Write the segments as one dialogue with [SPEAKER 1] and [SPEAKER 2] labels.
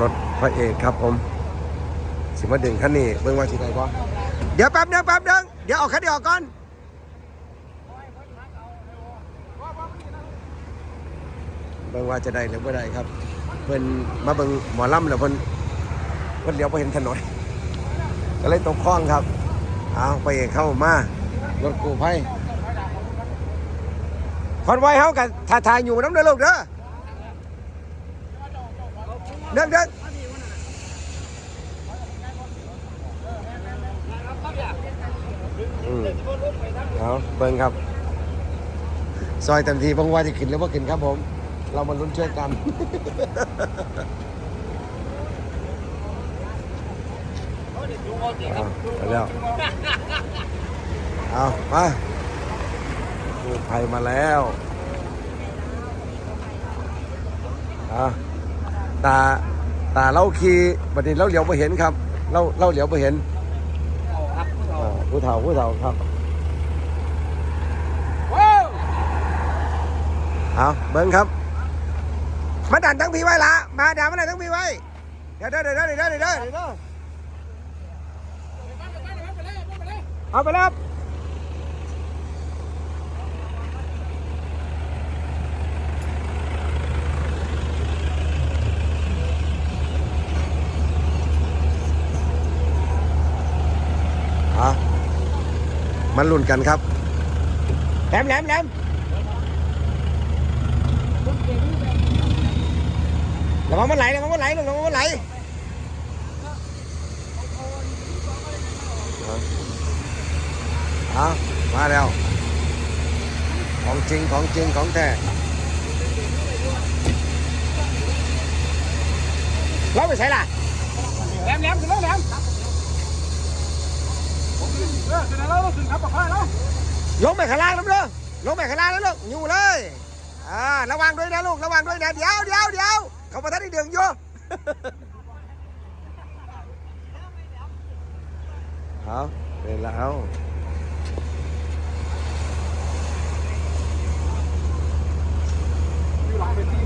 [SPEAKER 1] รถพระเอกครับผมสิมาดึงคันนี้เบิ่งว่าสิได้บ่เดี๋ยวแป๊บนึงแป๊บนึงเดี๋ยวออกคันเดียวก่อนเบิ่งว่าจะได้หรือบ่ได้ครับ เพิ่นมาเบิ่งหมอลำแล้วเพิ่นเพิ่นเลี้ยวไปเห็นถนนก็เลยตกคลองครับเอาไปเอกเข้ามารถกู้ภัยคอนไว้เฮากันถ่ายถ่ายอยู่น้ำเด้อลูกเด้อ ดินเดินอืมเอาเบิ่งครับ ซอยเต็มทีบางว่าจะขึ้นหรือว่าขึ้นครับผม เรามาลุ้นช่วยกันเอาไปแล้วเอามากู้ภัยมาแล้วเอา ตาตาเราขี่บัดนี้เราเหลียวไปเห็นครับเราเราเหลียวไปเห็นอ่าผู้เฒ่าผู้เฒ่าครับเอาเบิ้งครับ มาดันทั้งพีไว้ละมาดันมาดันทั้งพีไว้เดี๋ยวเดี๋ยวเดี๋ยวเดี๋ยวเดี๋ยวเดี๋ยวเดี๋ยวเอาไปแล้วครับเอา มันลุ้นกันครับแหลมแหลมแหลมระวังมันไหลระวังมันไหลระวังมันไหลเอามาแล้ว ของจริงของจริงของแท้เราไปใช้ล่ะ
[SPEAKER 2] แหลมแหลมขึ้นแล้วแหลม เออขึ้นแล้วขึ้นครับปะพ่อแล้ว
[SPEAKER 1] ลงไปข้างล่างแล้วเด้อลงไปข้างล่างแล้วลูกอยู่เลยอ่าระวังด้วยนะลูกระวังด้วยนะเดี๋ยวเดี๋ยวเดี๋ยวเขามาทันได้เดืองอยู่เอาเป็นแล้ว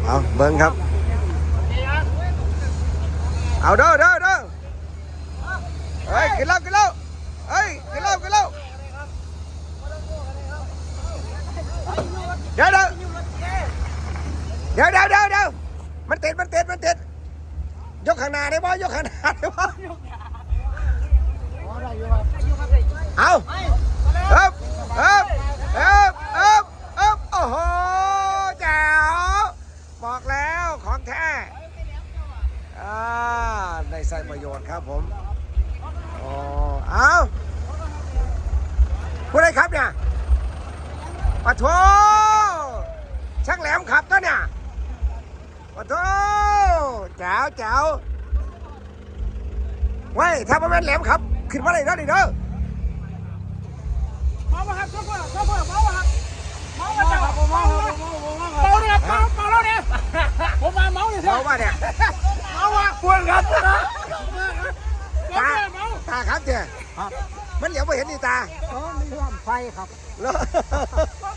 [SPEAKER 1] เอาเบิ้งครับ เอาเด้อเด้อเด้อเฮ้ยขึ้นแล้วขึ้นแล้วเฮ้ยขึ้นแล้วขึ้นแล้ว เดี๋ยวเดี๋ยวเดี๋ยวเดี๋ยวเดี๋ยวเดี๋ยวมันติดมันติดมันติดยกข้างหน้าได้บ่ยกข้างหน้าได้บ่เอาเอ๊บเอ๊บเอ๊บเอ๊บเอ๊บโอ้โหแจ๋วบอกแล้วของแท้อ่าได้ใส่ประโยชน์ครับผมอ๋อเอาผู้ใดครับเนี่ยปะ โถช่างแหลมขับก็เนี่ยปะโถแจ๋วแจ๋วไว้ยถ้ามันเป็นแหลมขับ ขึ้นมาเลยเด้อดิเด้อ
[SPEAKER 2] เมาปะครับโชเฟอร์โชเฟอร์เมาปะครับเมาปะครับเมาครับเมาเลยเมาเมาแล้วเนี่ยผมมาเมาเนี่ย
[SPEAKER 1] เมาป่ะเนี่ย
[SPEAKER 2] เมาอะควรครับนะ
[SPEAKER 1] ตา
[SPEAKER 2] เมา
[SPEAKER 1] ตาครับเจ้มันเหลียวไปเห็นนี่ตา
[SPEAKER 3] อ๋อมีความไฟครับ
[SPEAKER 1] แล้ว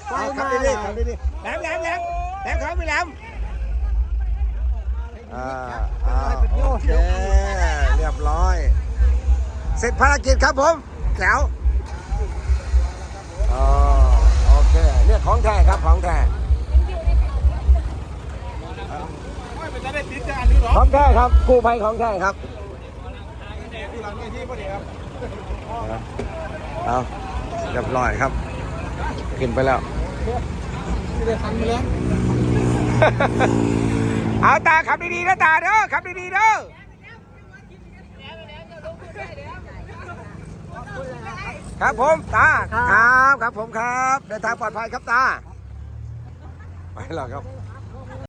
[SPEAKER 3] ไป
[SPEAKER 1] ขับ
[SPEAKER 3] มา
[SPEAKER 1] ดีๆขับดีๆแหลมแหลมแหลมแหลมครับไม่แหลมอ่าอ่าโอเคเรียบร้อย เสร็จภารกิจครับผมแจ๋วอ๋อโอเคเนี่ยของแท้ครับของแท้
[SPEAKER 2] ไม่จะได้ติดจะอันนี้หรอ
[SPEAKER 1] ของแท้ครับกู้ภัยของแท้ครับ
[SPEAKER 2] ที่หลังที่พอดีครับ
[SPEAKER 1] เอาเรียบร้อยครับ ขึ้นไปแล้ว
[SPEAKER 3] เรือคันมาแล้ว
[SPEAKER 1] เอาตาขับดีๆนะตาเด้อขับดีๆเด้อครับผมตาครับครับผมครับ เดินทางปลอดภัยครับตาไปแล้วครับ